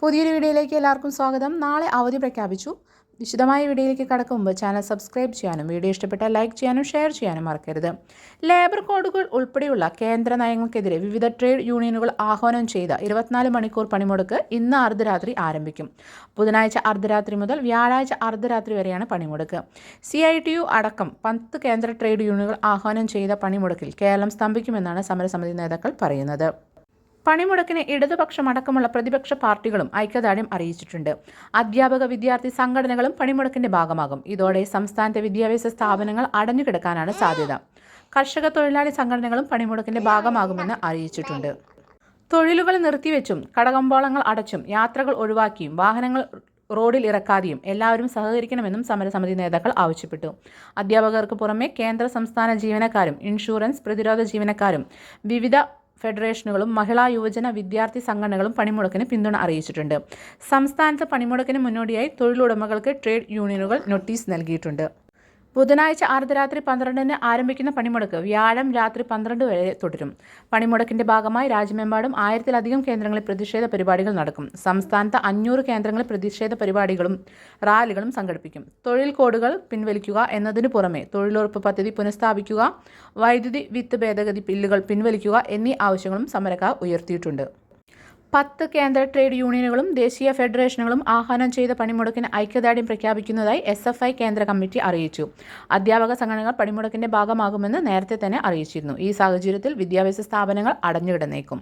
പുതിയൊരു വീഡിയോയിലേക്ക് എല്ലാവർക്കും സ്വാഗതം. നാളെ അവധി പ്രഖ്യാപിച്ചു. വിശദമായ വീഡിയോയിലേക്ക് കടക്കും മുമ്പ് ചാനൽ സബ്സ്ക്രൈബ് ചെയ്യാനും വീഡിയോ ഇഷ്ടപ്പെട്ടാൽ ലൈക്ക് ചെയ്യാനും ഷെയർ ചെയ്യാനും മറക്കരുത്. ലേബർ കോഡുകൾ ഉൾപ്പെടെയുള്ള കേന്ദ്ര നയങ്ങൾക്കെതിരെ വിവിധ ട്രേഡ് യൂണിയനുകൾ ആഹ്വാനം ചെയ്ത ഇരുപത്തിനാല് മണിക്കൂർ പണിമുടക്ക് ഇന്ന് അർദ്ധരാത്രി ആരംഭിക്കും. ബുധനാഴ്ച അർദ്ധരാത്രി മുതൽ വ്യാഴാഴ്ച അർദ്ധരാത്രി വരെയാണ് പണിമുടക്ക്. സി ഐ ടി യു അടക്കം പത്ത് കേന്ദ്ര ട്രേഡ് യൂണിയനുകൾ ആഹ്വാനം ചെയ്ത പണിമുടക്കിൽ കേരളം സ്തംഭിക്കുമെന്നാണ് സമരസമിതി നേതാക്കൾ പറയുന്നത്. പണിമുടക്കിന് ഇടതുപക്ഷം അടക്കമുള്ള പ്രതിപക്ഷ പാർട്ടികളും ഐക്യദാർഢ്യം അറിയിച്ചിട്ടുണ്ട്. അധ്യാപക വിദ്യാർത്ഥി സംഘടനകളും പണിമുടക്കിന്റെ ഭാഗമാകും. ഇതോടെ സംസ്ഥാനത്തെ വിദ്യാഭ്യാസ സ്ഥാപനങ്ങൾ അടഞ്ഞുകിടക്കാനാണ് സാധ്യത. കർഷക തൊഴിലാളി സംഘടനകളും പണിമുടക്കിന്റെ ഭാഗമാകുമെന്ന് അറിയിച്ചിട്ടുണ്ട്. തൊഴിലുകൾ നിർത്തിവെച്ചും കടകമ്പോളങ്ങൾ അടച്ചും യാത്രകൾ ഒഴിവാക്കിയും വാഹനങ്ങൾ റോഡിൽ ഇറക്കാതെയും എല്ലാവരും സഹകരിക്കണമെന്നും സമരസമിതി നേതാക്കൾ ആവശ്യപ്പെട്ടു. അധ്യാപകർക്ക് പുറമെ കേന്ദ്ര സംസ്ഥാന ജീവനക്കാരും ഇൻഷുറൻസ് പ്രതിരോധ ജീവനക്കാരും വിവിധ ഫെഡറേഷനുകളും മഹിളാ യുവജന വിദ്യാർത്ഥി സംഘടനകളും പണിമുടക്കിന് പിന്തുണ അറിയിച്ചിട്ടുണ്ട്. സംസ്ഥാനത്ത് പണിമുടക്കിന് മുന്നോടിയായി തൊഴിലുടമകൾക്ക് ട്രേഡ് യൂണിയനുകൾ നോട്ടീസ് നൽകിയിട്ടുണ്ട്. ബുധനാഴ്ച അർദ്ധരാത്രി പന്ത്രണ്ടിന് ആരംഭിക്കുന്ന പണിമുടക്ക് വ്യാഴം രാത്രി പന്ത്രണ്ട് വരെ തുടരും. പണിമുടക്കിന്റെ ഭാഗമായി രാജ്യമെമ്പാടും ആയിരത്തിലധികം കേന്ദ്രങ്ങളിൽ പ്രതിഷേധ പരിപാടികൾ നടക്കും. സംസ്ഥാനത്ത് അഞ്ഞൂറ് കേന്ദ്രങ്ങളിൽ പ്രതിഷേധ പരിപാടികളും റാലികളും സംഘടിപ്പിക്കും. തൊഴിൽ കോഡുകൾ പിൻവലിക്കുക എന്നതിനു പുറമെ തൊഴിലുറപ്പ് പദ്ധതി പുനഃസ്ഥാപിക്കുക വൈദ്യുതി വിത്ത് ഭേദഗതി ബില്ലുകൾ പിൻവലിക്കുക എന്നീ ആവശ്യങ്ങളും സമരക്കാർ ഉയർത്തിയിട്ടുണ്ട്. പത്ത് കേന്ദ്ര ട്രേഡ് യൂണിയനുകളും ദേശീയ ഫെഡറേഷനുകളും ആഹ്വാനം ചെയ്ത പണിമുടക്കിന് ഐക്യദാർഢ്യം പ്രഖ്യാപിക്കുന്നതായി എസ് എഫ് ഐ കേന്ദ്ര കമ്മിറ്റി അറിയിച്ചു. അധ്യാപക സംഘടനകൾ പണിമുടക്കിന്റെ ഭാഗമാകുമെന്ന് നേരത്തെ തന്നെ അറിയിച്ചിരുന്നു. ഈ സാഹചര്യത്തിൽ വിദ്യാഭ്യാസ സ്ഥാപനങ്ങൾ അടഞ്ഞുകിടന്നേക്കും.